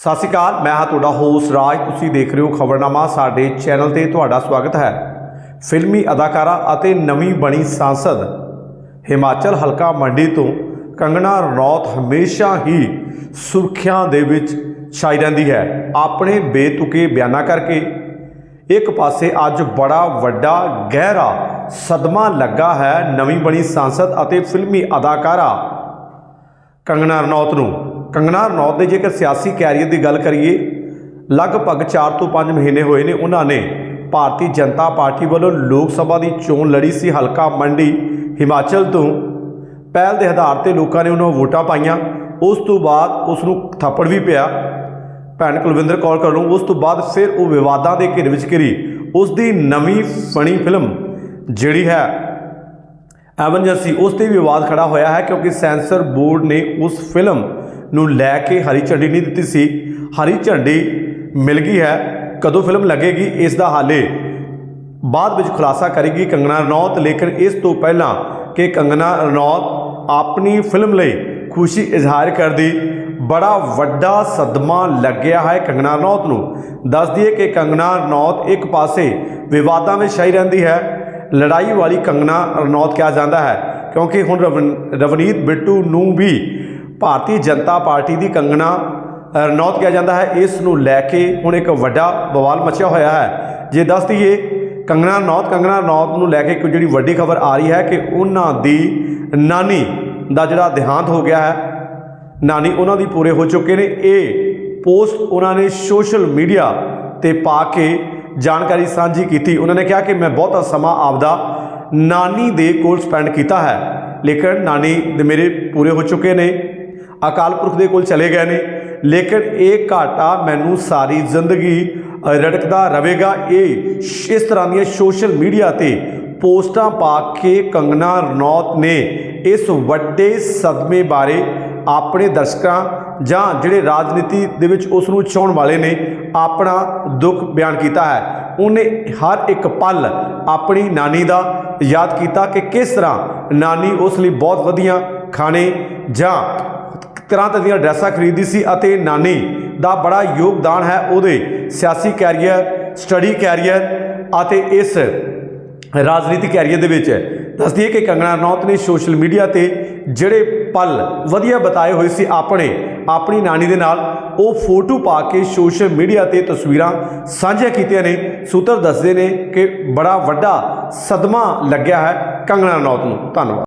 ਸਤਿ ਸ਼੍ਰੀ ਅਕਾਲ, ਮੈਂ ਹਾਂ ਤੁਹਾਡਾ ਹੋਸਟ ਰਾਜ। ਤੁਸੀਂ ਦੇਖ ਰਹੇ ਹੋ ਖਬਰਨਾਮਾ, ਸਾਡੇ ਚੈਨਲ ਤੇ ਤੁਹਾਡਾ ਸਵਾਗਤ ਹੈ। ਫਿਲਮੀ ਅਦਾਕਾਰਾ ਅਤੇ ਨਵੀਂ ਬਣੀ ਸਾਂਸਦ ਹਿਮਾਚਲ ਹਲਕਾ ਮੰਡੀ ਤੋਂ ਕੰਗਣਾ ਰਣੌਤ ਹਮੇਸ਼ਾ ਹੀ ਸੁਰਖੀਆਂ ਦੇ ਵਿੱਚ ਛਾਈ ਰਹਿੰਦੀ ਹੈ। ਆਪਣੇ ਬੇਤੁਕੇ ਬਿਆਨਾਂ ਕਰਕੇ ਇੱਕ ਪਾਸੇ ਅੱਜ ਬੜਾ ਵੱਡਾ ਗਹਿਰਾ ਸਦਮਾ ਲੱਗਾ ਹੈ ਨਵੀਂ ਬਣੀ ਸਾਂਸਦ ਅਤੇ ਫਿਲਮੀ ਅਦਾਕਾਰਾ ਕੰਗਣਾ ਰਣੌਤ ਨੂੰ। ਕੰਗਨਾ ਰਣੌਤ ਦੇ ਜੇਕਰ ਸਿਆਸੀ ਕੈਰੀਅਰ ਦੀ ਗੱਲ ਕਰੀਏ, ਲਗਭਗ 4 ਤੋਂ 5 ਮਹੀਨੇ ਹੋਏ ਨੇ, ਉਹਨਾਂ ਨੇ ਭਾਰਤੀ ਜਨਤਾ ਪਾਰਟੀ ਵੱਲੋਂ ਲੋਕ ਸਭਾ ਦੀ ਚੋਣ ਲੜੀ ਸੀ, ਹਲਕਾ ਮੰਡੀ, ਹਿਮਾਚਲ ਤੋਂ। ਪਹਿਲ ਦੇ ਆਧਾਰ ਤੇ ਲੋਕਾਂ ਨੇ ਉਹਨਾਂ ਵੋਟਾਂ ਪਾਈਆਂ। ਉਸ ਤੋਂ ਬਾਅਦ ਉਸ ਨੂੰ ਥੱਪੜ ਵੀ ਪਿਆ। ਭੈਣ ਕੁਲਵਿੰਦਰ ਕੌਰ ਕਰਨੋਂ ਉਸ ਤੋਂ ਬਾਅਦ ਫਿਰ ਉਹ ਵਿਵਾਦਾਂ ਦੇ ਘਿਰ ਵਿੱਚ ਘਿਰੀ। ਉਸ ਦੀ ਨਵੀਂ ਫਣੀ ਫਿਲਮ ਜਿਹੜੀ ਹੈ ਐਮਰਜੈਂਸੀ ਉਸ ਤੇ ਵੀ ਵਿਵਾਦ ਖੜਾ ਹੋਇਆ ਹੈ ਕਿਉਂਕਿ ਸੈਂਸਰ ਬੋਰਡ ਨੇ ਉਸ ਫਿਲਮ ਨੂੰ ਲੈ ਕੇ ਹਰੀ ਝੰਡੀ ਨਹੀਂ ਦਿੱਤੀ ਸੀ। ਹਰੀ ਝੰਡੀ ਮਿਲ ਗਈ ਹੈ। ਕਦੋਂ ਫਿਲਮ ਲੱਗੇਗੀ, ਇਸ ਦਾ ਹਾਲੇ ਬਾਅਦ ਵਿੱਚ ਖੁਲਾਸਾ ਕਰੇਗੀ ਕੰਗਨਾ ਰਣੌਤ। ਲੇਕਿਨ ਇਸ ਤੋਂ ਪਹਿਲਾਂ ਕਿ ਕੰਗਨਾ ਰਣੌਤ ਆਪਣੀ ਫਿਲਮ ਲਈ ਖੁਸ਼ੀ ਇਜ਼ਹਾਰ ਕਰਦੀ, ਬੜਾ ਵੱਡਾ ਸਦਮਾ ਲੱਗਿਆ ਹੈ ਕੰਗਨਾ ਰਣੌਤ ਨੂੰ। ਦੱਸ ਦਈਏ ਕਿ ਕੰਗਨਾ ਰਣੌਤ ਇੱਕ ਪਾਸੇ ਵਿਵਾਦਾਂ ਵਿੱਚ ਛਾਈ ਰਹਿੰਦੀ ਹੈ। ਲੜਾਈ ਵਾਲੀ ਕੰਗਨਾ ਰਣੌਤ ਕਿਹਾ ਜਾਂਦਾ ਹੈ, ਕਿਉਂਕਿ ਹੁਣ ਰਵਨ- ਰਵਨੀਤ ਬਿੱਟੂ ਨੂੰ ਵੀ ਭਾਰਤੀ ਜਨਤਾ ਪਾਰਟੀ ਦੀ ਕੰਗਣਾ ਰਣੌਤ ਕਿਹਾ ਜਾਂਦਾ ਹੈ, ਇਸ ਨੂੰ ਲੈ ਕੇ ਹੁਣ ਇੱਕ ਵੱਡਾ ਬਵਾਲ ਮਚਿਆ ਹੋਇਆ ਹੈ। ਜੇ ਦੱਸ ਦਈਏ ਕੰਗਨਾ ਰਣੌਤ ਕੰਗਨਾ ਰਣੌਤ ਨੂੰ ਲੈ ਕੇ ਇੱਕ ਜਿਹੜੀ ਵੱਡੀ ਖਬਰ ਆ ਰਹੀ ਹੈ ਕਿ ਉਹਨਾਂ ਦੀ ਨਾਨੀ ਦਾ ਜਿਹੜਾ ਦੇਹਾਂਤ ਹੋ ਗਿਆ ਹੈ, ਨਾਨੀ ਉਹਨਾਂ ਦੀ ਪੂਰੇ ਹੋ ਚੁੱਕੇ ਨੇ। ਇਹ ਪੋਸਟ ਉਹਨਾਂ ਨੇ ਸੋਸ਼ਲ ਮੀਡੀਆ ਤੇ ਪਾ ਕੇ ਜਾਣਕਾਰੀ ਸਾਂਝੀ ਕੀਤੀ। ਉਹਨਾਂ ਨੇ ਕਿਹਾ ਕਿ ਮੈਂ ਬਹੁਤਾ ਸਮਾਂ ਆਪਦਾ ਨਾਨੀ ਦੇ ਕੋਲ ਸਪੈਂਡ ਕੀਤਾ ਹੈ, ਲੇਕਿਨ ਨਾਨੀ ਦੇ ਮੇਰੇ ਪੂਰੇ ਹੋ ਚੁੱਕੇ ਨੇ। ਅਕਾਲ ਪੁਰਖ ਦੇ ਕੋਲ ਚਲੇ ਗਏ ਨੇ। ਲੇਕਿਨ ਇਹ ਘਾਟਾ ਮੈਨੂੰ ਸਾਰੀ ਜ਼ਿੰਦਗੀ ਰੜਕਦਾ ਰਹੇਗਾ। ਇਹ ਇਸ ਤਰ੍ਹਾਂ ਦੀਆਂ ਸੋਸ਼ਲ ਮੀਡੀਆ ਤੇ ਪੋਸਟਾਂ ਪਾ ਕੇ ਕੰਗਨਾ ਰਣੌਤ ਨੇ ਇਸ ਵੱਡੇ ਸਦਮੇ ਬਾਰੇ ਆਪਣੇ ਦਰਸ਼ਕਾਂ ਜਾਂ ਜਿਹੜੇ ਰਾਜਨੀਤੀ ਦੇ ਵਿੱਚ ਉਸ ਨੂੰ ਚਾਹਣ ਵਾਲੇ ਨੇ, ਆਪਣਾ ਦੁੱਖ ਬਿਆਨ ਕੀਤਾ ਹੈ। ਉਹਨੇ ਹਰ ਇੱਕ ਪਲ ਆਪਣੀ ਨਾਨੀ ਦਾ ਯਾਦ ਕੀਤਾ ਕਿ ਕਿਸ ਤਰ੍ਹਾਂ ਨਾਨੀ ਉਸ ਲਈ ਬਹੁਤ ਵਧੀਆ ਖਾਣੇ ਜਾਂ ਤਰ੍ਹਾਂ ਤਰ੍ਹਾਂ ਦੀਆਂ ਡਰੈਸਾਂ ਖਰੀਦੀ ਸੀ ਅਤੇ ਨਾਨੀ ਦਾ ਬੜਾ ਯੋਗਦਾਨ ਹੈ ਉਹਦੇ ਸਿਆਸੀ ਕੈਰੀਅਰ, ਸਟੱਡੀ ਕੈਰੀਅਰ ਅਤੇ ਇਸ ਰਾਜਨੀਤਿਕ ਕੈਰੀਅਰ ਦੇ ਵਿੱਚ। ਦੱਸਦੀ ਹੈ ਕਿ ਕੰਗਣਾ ਰਣੌਤ ਨੇ ਸੋਸ਼ਲ ਮੀਡੀਆ ਤੇ ਜਿਹੜੇ ਪਲ ਵਧੀਆ ਬਤਾਏ ਹੋਏ ਸੀ ਆਪਣੇ, ਆਪਣੀ ਨਾਨੀ ਦੇ ਨਾਲ, ਉਹ ਫੋਟੋ ਪਾ ਕੇ ਸੋਸ਼ਲ ਮੀਡੀਆ ਤੇ ਤਸਵੀਰਾਂ ਸਾਂਝੀਆਂ ਕੀਤੀਆਂ ਨੇ। ਸੂਤਰ ਦੱਸਦੇ ਨੇ ਕਿ ਬੜਾ ਵੱਡਾ ਸਦਮਾ ਲੱਗਿਆ ਹੈ ਕੰਗਣਾ ਰਣੌਤ ਨੂੰ। ਧੰਨਵਾਦ।